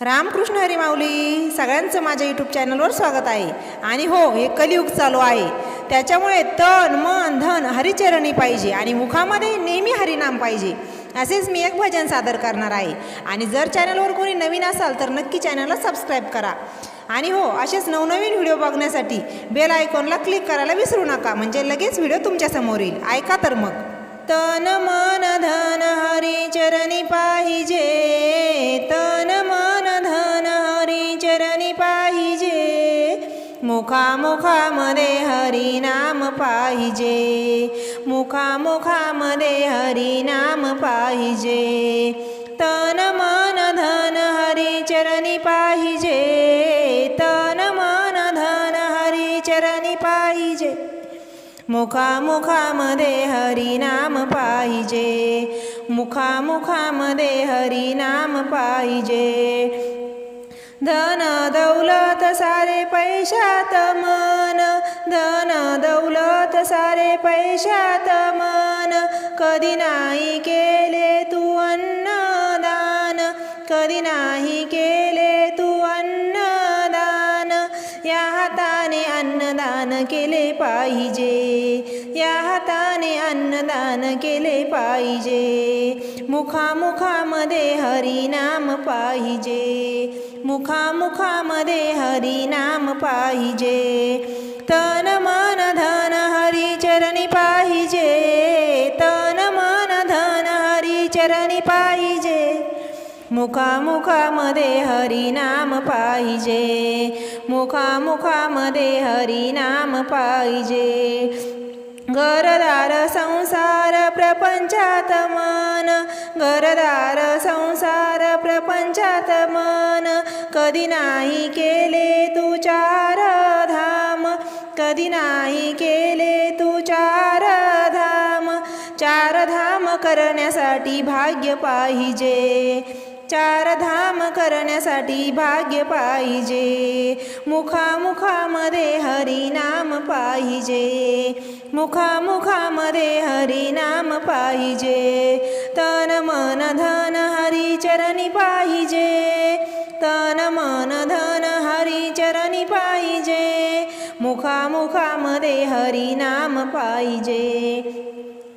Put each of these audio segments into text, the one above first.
रामकृष्ण हरिमाऊली सगळ्यांचं माझ्या यूट्यूब चॅनलवर स्वागत आहे. आणि हो हे कलियुग चालू आहे. त्याच्यामुळे तन मन धन हरिचरणी पाहिजे आणि मुखामध्ये नेहमी हरिनाम पाहिजे. असेच मी एक भजन सादर करणार आहे. आणि जर चॅनलवर कोणी नवीन असाल तर नक्की चॅनलला सबस्क्राईब करा. आणि हो असेच नवनवीन व्हिडिओ बघण्यासाठी बेल आयकॉनला क्लिक करायला विसरू नका. म्हणजे लगेच व्हिडिओ तुमच्यासमोर येईल. ऐका तर मग. तन मन धन हरिचरणी पाहिजे. मुखामुखामध्ये हरी नाम पाहिजे. मुखामुखामध्ये हरी नाम पाहिजे. तन मन धन हरी चरणी पाहिजे. तन मन धन हरी चरणी पाहिजे. मुखामुखामध्ये हरिनाम पाहिजे. मुखामुखामध्ये हरिनाम पाहिजे. धन दौलत सारे पैशात मन धन दौलत सारे पैशात मन. कधी नाही केले तू अन्नदान कधी नाही केले तू अन्नदान. या हाताने अन्नदान केले पाहिजे या हाताने अन्नदान केले पाहिजे. मुखामुखामध्ये हरिनाम पाहिजे. मुखामुखामध्ये हरिनाम पाहिजे. तन मन धन हरी चरणी पाहिजे. तन मन धन हरी चरणी पाहिजे. मुखामुखामध्ये हरिनाम पाहिजे. मुखामुखामध्ये हरिनाम पाहिजे. घरदार संसार प्रपंचात मन. घरदार संसार प्रपंचात मन. कधी नाही केले तू चार धाम कधी नाही केले तू चार धाम चार धाम करण्यासाठी भाग्य पाहिजे चार धाम करण्यासाठी भाग्य पाहिजे. मुखामुखामध्ये हरिनाम पाहिजे मुखामुखामध्ये हरिनाम पाहिजे. तन मन धन हरिचरणी पाहिजे तन मन धन हरिचरणी पाहिजे. मुखामुखामध्ये हरी नाम पाहिजे.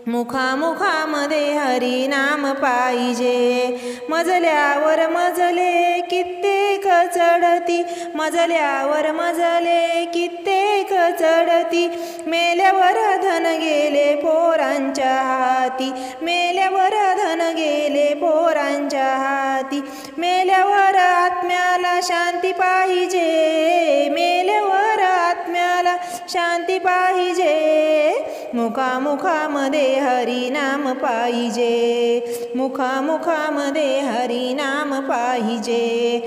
मुखामुखामध्ये हरी नाम पाहिजे. मजल्यावर मजले कित्येक चढती. मजल्यावर मजले कित्येक चढती. मेल्यावर धन गेले पोरांच्या हाती. मेल्यावर धन गेले पोरांच्या हाती. मेल्यावर आत्म्याला शांती पाहिजे. मेल्यावर आत्म्याला शांती पाहिजे. मुखामुखामध्ये हरिनाम पाहिजे. मुखामुखामध्ये हरिनाम पाहिजे.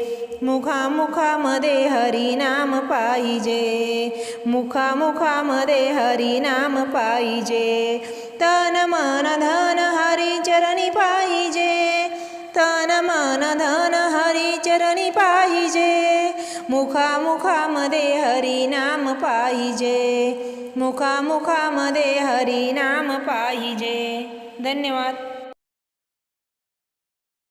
मुखामुखामध्ये हरिनाम पाहिजे. मुखामुखामध्ये हरिनाम पाहिजे. तन मन धन हरिचरणी पाहिजे. तन मन धन हरी चरणी पाहिजे मुखामुखामध्ये हरिनाम पाहिजे मुखामुखामध्ये हरिनाम पाहिजे धन्यवाद